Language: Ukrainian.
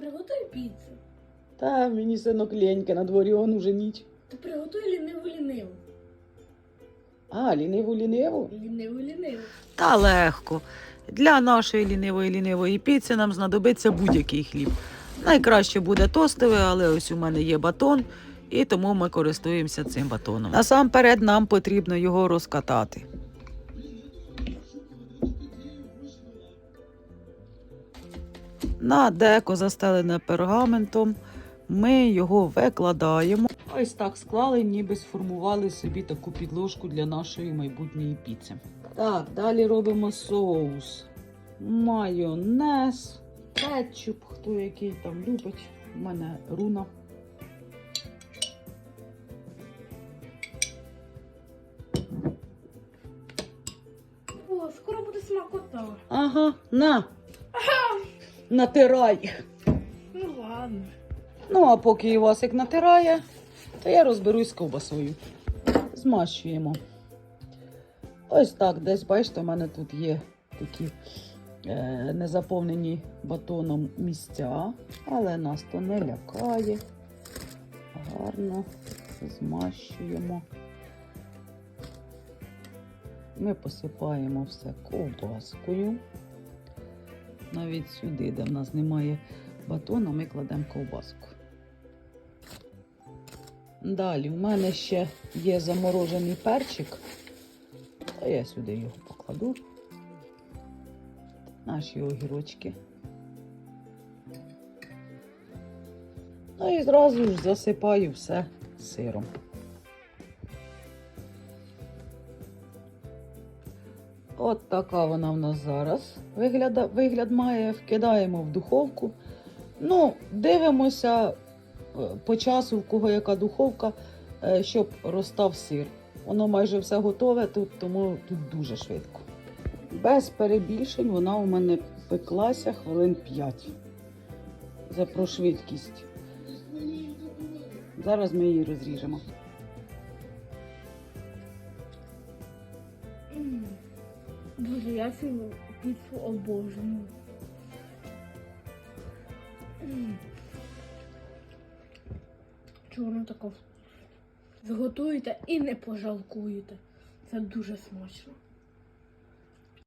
приготуй піцу. Та мені синок ліньки на дворі, он уже ніч. То приготуй ліниву ліниву. А, ліниву ліниву? Ліниву ліниву. Та легко. Для нашої лінивої лінивої піци нам знадобиться будь-який хліб. Найкраще буде тостовий, але ось у мене є батон, і тому ми користуємося цим батоном. Насамперед нам потрібно його розкатати. На деко застелене пергаментом ми його викладаємо. Ось так склали, ніби сформували собі таку підложку для нашої майбутньої піци. Так, далі робимо соус. Майонез, кетчуп, хто який там любить. У мене руна. О, скоро буде смакота. Ага, на. Натирай. Ну ладно. Ну, а поки Івасик натирає, то я розберусь з ковбасою. Змащуємо. Ось так, десь, бачите, у мене тут є такі е, незаповнені батоном місця, але нас то не лякає. Гарно змащуємо. Ми посипаємо все ковбаскою. Навіть сюди, де в нас немає батона, ми кладемо ковбаску. Далі в мене ще є заморожений перчик. А я сюди його покладу. Наші огірочки. Ну і зразу ж засипаю все сиром. От така вона в нас зараз вигляда, вигляд має. Вкидаємо в духовку. Ну, дивимося е, по часу, в кого яка духовка, е, щоб розстав сир. Воно майже все готове, тут, тому тут дуже швидко. Без перебільшень вона у мене пеклася хвилин 5. За про швидкість. Зараз ми її розріжемо. Боже, я цю піцу обожнюю. Чого вона така? Зготуєте і не пожалкуєте. Це дуже смачно.